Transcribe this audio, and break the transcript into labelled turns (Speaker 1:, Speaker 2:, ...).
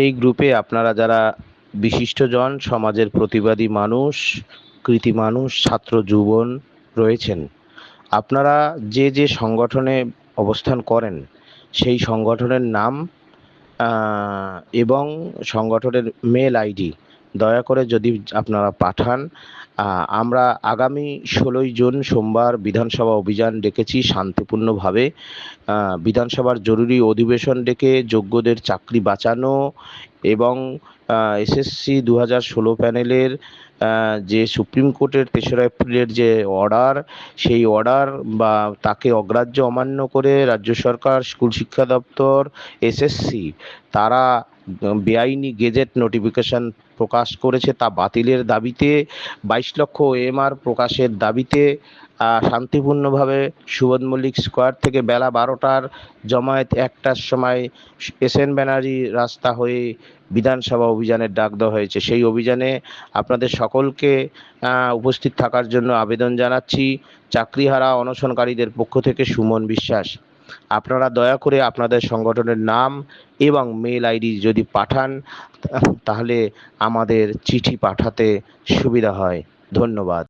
Speaker 1: এই গ্রুপে আপনারা যারা বিশিষ্টজন, সমাজের প্রতিবাদী মানুষ, কৃতি মানুষ, ছাত্র, যুবন রয়েছেন, আপনারা যে যে সংগঠনে অবস্থান করেন, সেই সংগঠনের নাম এবং সংগঠনের মেল আইডি দয়া করে যদি আপনারা পাঠান আমরা আগামী ষোলোই জুন সোমবার বিধানসভা অভিযান ডেকেছি শান্তিপূর্ণভাবে। বিধানসভার জরুরি অধিবেশন ডেকে যোগ্যদের চাকরি বাঁচানো এবং এসএসসি দু হাজার ষোলো প্যানেলের যে সুপ্রিম কোর্টের তেসরা এপ্রিলের যে অর্ডার, সেই অর্ডার বা তাকে অগ্রাহ্য অমান্য করে রাজ্য সরকার, স্কুল শিক্ষা দপ্তর এসএসসি তারা বেআইনি গেজেট নোটিফিকেশন প্রকাশ করেছে তা বাতিলের দাবিতে। বাইশ লক্ষ এমআর প্রকাশের দাবিতে শান্তিপূর্ণভাবে সুবোধ মল্লিক স্কোয়ার থেকে বেলা বারোটার জমায়েত একটার সময় এস এন ব্যানার্জি রাস্তা হয়ে বিধানসভা অভিযানের ডাক দেওয়া হয়েছে। সেই অভিযানে আপনাদের সকলকে উপস্থিত থাকার জন্য আবেদন জানাচ্ছি। চাকরিহারা অনশনকারীদের পক্ষ থেকে সুমন বিশ্বাস। আপনারা দয়া করে আপনাদের সংগঠনের নাম এবং মেল আইডি যদি পাঠান তাহলে আমাদের চিঠি পাঠাতে সুবিধা হয়। ধন্যবাদ।